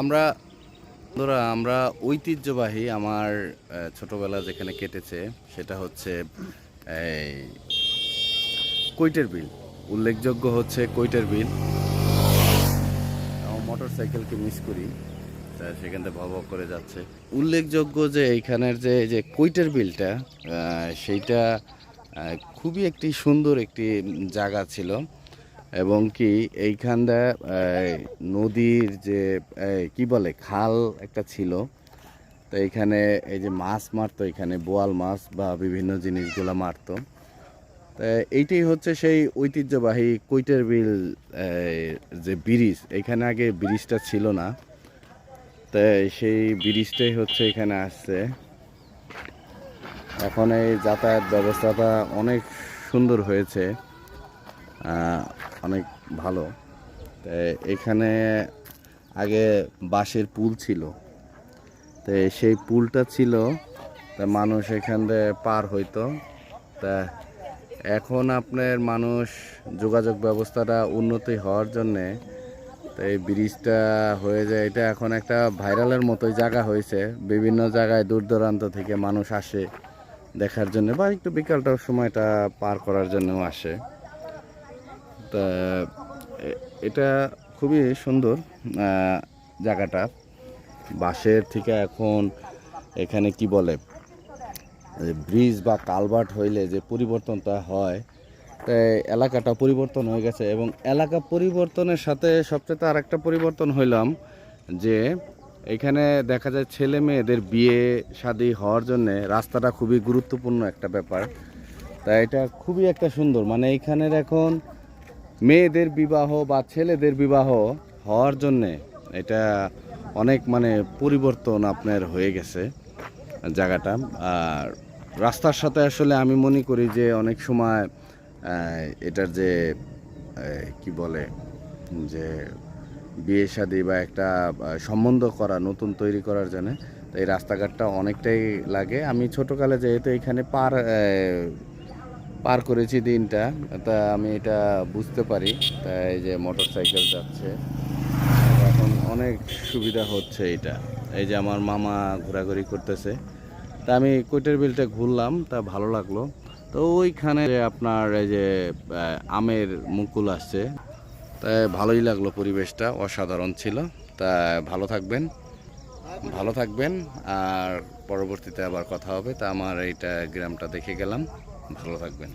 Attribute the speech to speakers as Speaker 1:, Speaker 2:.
Speaker 1: আমরা, বন্ধুরা, আমরা ঐতিহ্যবাহী আমার ছোটবেলা যেখানে কেটেছে, সেটা হচ্ছে, এই, কৈটের বিল। উল্লেখযোগ্য হচ্ছে কৈটের বিল। মোটর সাইকেলকে মিস করি, তা সেখান থেকে ভব করে যাচ্ছে। উল্লেখযোগ্য যে এইখানের যে যে কৈটের বিলটা সেইটা খুবই একটি সুন্দর একটি জায়গা ছিল। এবং কি এইখানটা নদীর যে কি বলে, খাল একটা ছিল। তো এইখানে এই যে মাছ মারতো এখানে বোয়াল মাছ বা বিভিন্ন জিনিসগুলো মারতো। তা এইটাই হচ্ছে সেই ঐতিহ্যবাহী কৈটের বিল যে ব্রিজ। এখানে আগে ব্রিজটা ছিল না। তাই সেই ব্রিজটাই হচ্ছে এখানে আসছে। এখন এই যাতায়াত ব্যবস্থাটা অনেক সুন্দর হয়েছে। অনেক ভালো। তাই এখানে আগে বাঁশের পুল ছিল। তো সেই পুলটা ছিল, তা মানুষ এখান দিয়ে পার হইতো। তা এখন আপনার মানুষ যোগাযোগ ব্যবস্থাটা উন্নতি হওয়ার জন্যে, তো এই ব্রিজটা হয়ে যায়, এটা এখন একটা ভাইরালের মতোই জায়গা হয়েছে। বিভিন্ন জায়গায় দূর দূরান্ত থেকে মানুষ আসে দেখার জন্য বা একটু বিকালটার সময়টা পার করার জন্যও আসে। তা এটা খুবই সুন্দর জায়গাটা। বাঁশের থেকে এখন এখানে কি বলে ব্রিজ বা কালভার্ট হইলে যে পরিবর্তনটা হয় তাই এলাকাটা পরিবর্তন হয়ে গেছে এবং এলাকা পরিবর্তনের সাথে সবচেয়ে আর একটা পরিবর্তন হইলাম যে এখানে দেখা যায় ছেলে মেয়েদের বিয়ে শাদী হওয়ার জন্য রাস্তাটা খুবই গুরুত্বপূর্ণ একটা ব্যাপার। তাই এটা খুবই একটা সুন্দর মানে এখানের এখন মেয়েদের বিবাহ বা ছেলেদের বিবাহ হওয়ার জন্যে এটা অনেক মানে পরিবর্তন আপনার হয়ে গেছে জায়গাটা। আর রাস্তার সাথে আসলে আমি মনে করি যে অনেক সময় এটার যে কি বলে, যে বিয়ে শাদী বা একটা সম্বন্ধ করা, নতুন তৈরি করার জন্য, তো এই রাস্তাঘাটটা অনেকটাই লাগে। আমি ছোটোকালে যেহেতু এখানে পার পার করেছি দিনটা, তা আমি এটা বুঝতে পারি। তাই যে মোটর সাইকেল যাচ্ছে, এখন অনেক সুবিধা হচ্ছে এটা। এই যে আমার মামা ঘোরাঘুরি করতেছে, তা আমি কৈটের বিলটা ঘুরলাম, তা ভালো লাগল। তো ওইখানে আপনার এই যে আমের মুকুল আসছে তাই ভালোই লাগল পরিবেশটা, অসাধারণ ছিল। তা ভালো থাকবেন ভালো থাকবেন, আর পরবর্তীতে আবার কথা হবে। তা আমার এইটা গ্রামটা দেখে গেলাম। ভালো থাকবেন।